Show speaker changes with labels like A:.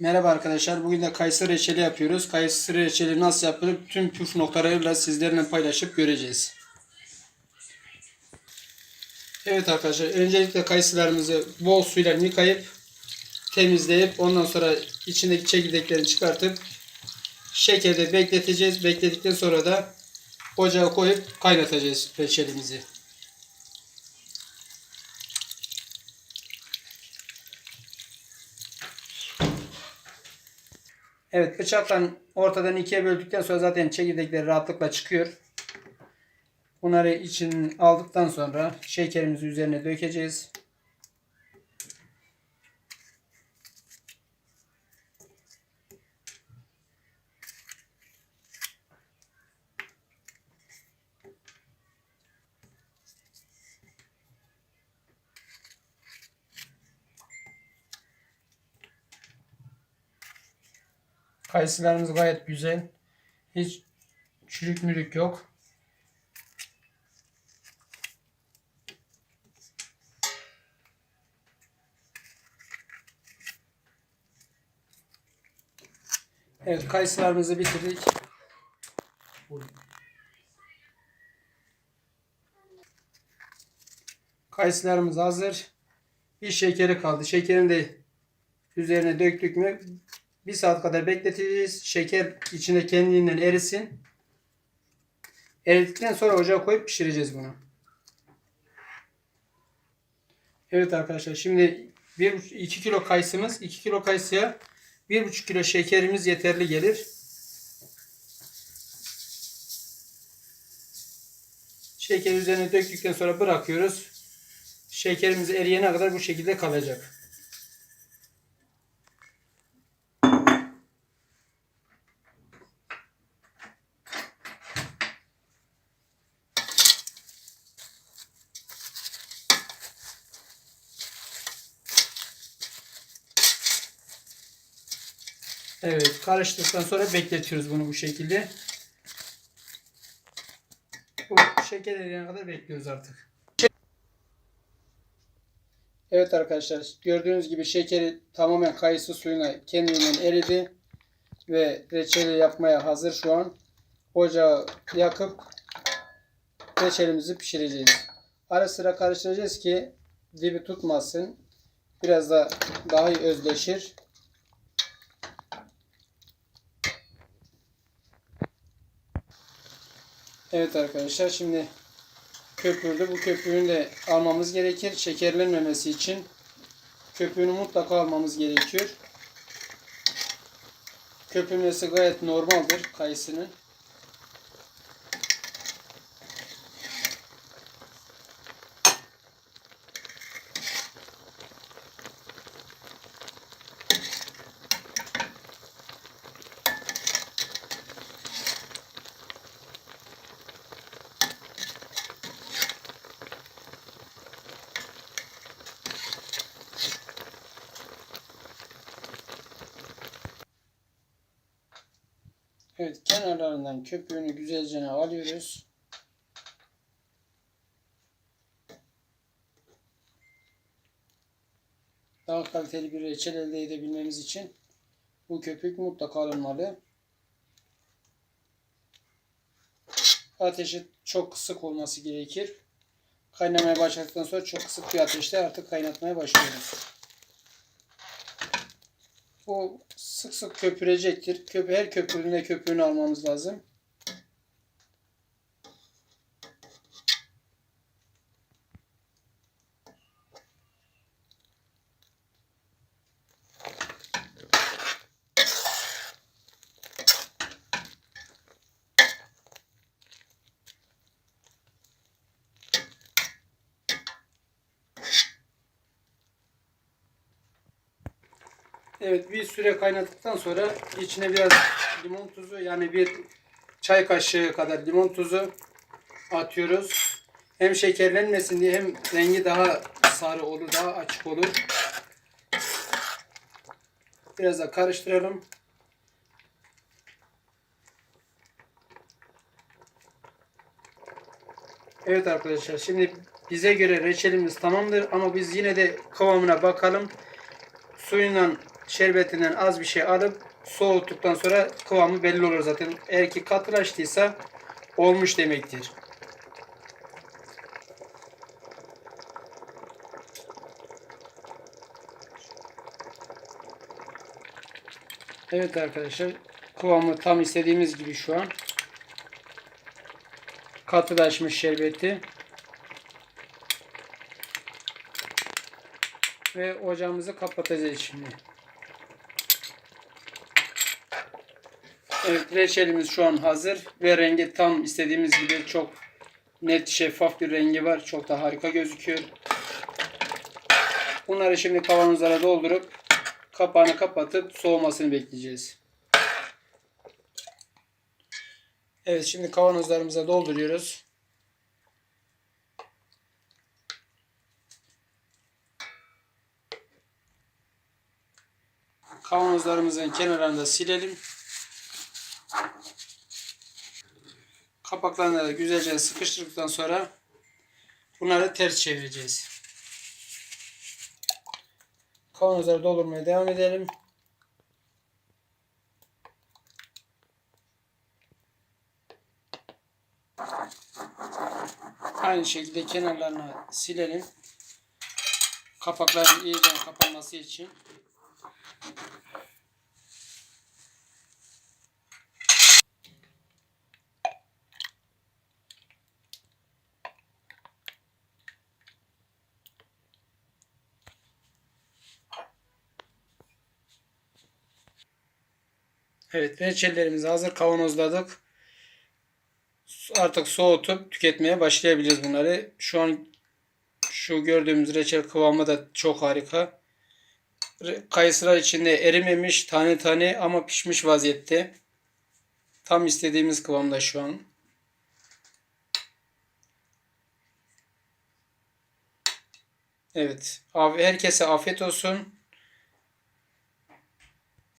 A: Merhaba arkadaşlar. Bugün de kayısı reçeli yapıyoruz. Kayısı reçeli nasıl yapılır tüm püf noktalarıyla sizlerle paylaşıp göreceğiz. Evet arkadaşlar. Öncelikle kayısılarımızı bol suyla yıkayıp temizleyip ondan sonra içindeki çekirdeklerini çıkartıp şekerde bekleteceğiz. Bekledikten sonra da ocağa koyup kaynatacağız reçelimizi. Evet bıçakla ortadan ikiye böldükten sonra zaten çekirdekleri rahatlıkla çıkıyor. Bunları için aldıktan sonra şekerimizi üzerine dökeceğiz. Kayısılarımız gayet güzel. Hiç çürük mürük yok. Evet kayısılarımızı bitirdik. Kayısılarımız hazır. Bir şekeri kaldı. Şekerini de üzerine döktük mü bir saat kadar bekleteceğiz. Şeker içinde kendinden erisin. Eridikten sonra ocağa koyup pişireceğiz bunu. Evet arkadaşlar şimdi 1 2 kilo kayısımız 2 kilo kayısıya 1,5 kilo şekerimiz yeterli gelir. Şekeri üzerine döktükten sonra bırakıyoruz. Şekerimiz eriyene kadar bu şekilde kalacak. Evet karıştırdıktan sonra bekletiyoruz bunu bu şekilde. Bu şeker eriyene kadar bekliyoruz artık. Evet arkadaşlar gördüğünüz gibi şekeri tamamen kayısı suyuna kendinden eridi. Ve reçeli yapmaya hazır şu an. Ocağı yakıp reçelimizi pişireceğiz. Ara sıra karıştıracağız ki dibi tutmasın. Biraz da daha iyi özleşir. Evet arkadaşlar şimdi köpürdü. Bu köpüğünü de almamız gerekir. Şekerlenmemesi için köpüğünü mutlaka almamız gerekiyor. Köpürmesi gayet normaldir kayısının. Evet kenarlarından köpüğünü güzelce alıyoruz. Daha kaliteli bir reçel elde edebilmemiz için bu köpük mutlaka alınmalı. Ateşi çok kısık olması gerekir. Kaynamaya başladıktan sonra çok kısık bir ateşte artık kaynatmaya başlıyoruz. Bu sık sık köpürecektir. Köpü, her köpürdüğünde köpüğünü almamız lazım. Evet bir süre kaynattıktan sonra içine biraz limon tuzu yani bir çay kaşığı kadar limon tuzu atıyoruz. Hem şekerlenmesin diye hem rengi daha sarı olur, daha açık olur. Biraz da karıştıralım. Evet arkadaşlar şimdi bize göre reçelimiz tamamdır ama biz yine de kıvamına bakalım. Suyundan şerbetinden az bir şey alıp soğuttuktan sonra kıvamı belli olur zaten. Eğer ki katılaştıysa olmuş demektir. Evet arkadaşlar kıvamı tam istediğimiz gibi şu an. Katılaşmış şerbeti. Ve ocağımızı kapatacağız şimdi. Evet reçelimiz şu an hazır ve rengi tam istediğimiz gibi çok net şeffaf bir rengi var. Çok da harika gözüküyor. Bunları şimdi kavanozlara doldurup kapağını kapatıp soğumasını bekleyeceğiz. Evet şimdi kavanozlarımıza dolduruyoruz. Kavanozlarımızın kenarlarını da silelim. Kapaklarını da güzelce sıkıştırdıktan sonra bunları ters çevireceğiz. Kavanozları doldurmaya devam edelim. Aynı şekilde kenarlarını silelim. Kapakların iyice kapanması için. Evet reçellerimizi hazır kavanozladık. Artık soğutup tüketmeye başlayabiliriz bunları. Şu an şu gördüğümüz reçel kıvamı da çok harika. Kayısılar içinde erimemiş tane tane ama pişmiş vaziyette. Tam istediğimiz kıvamda şu an. Evet. Herkese afiyet olsun.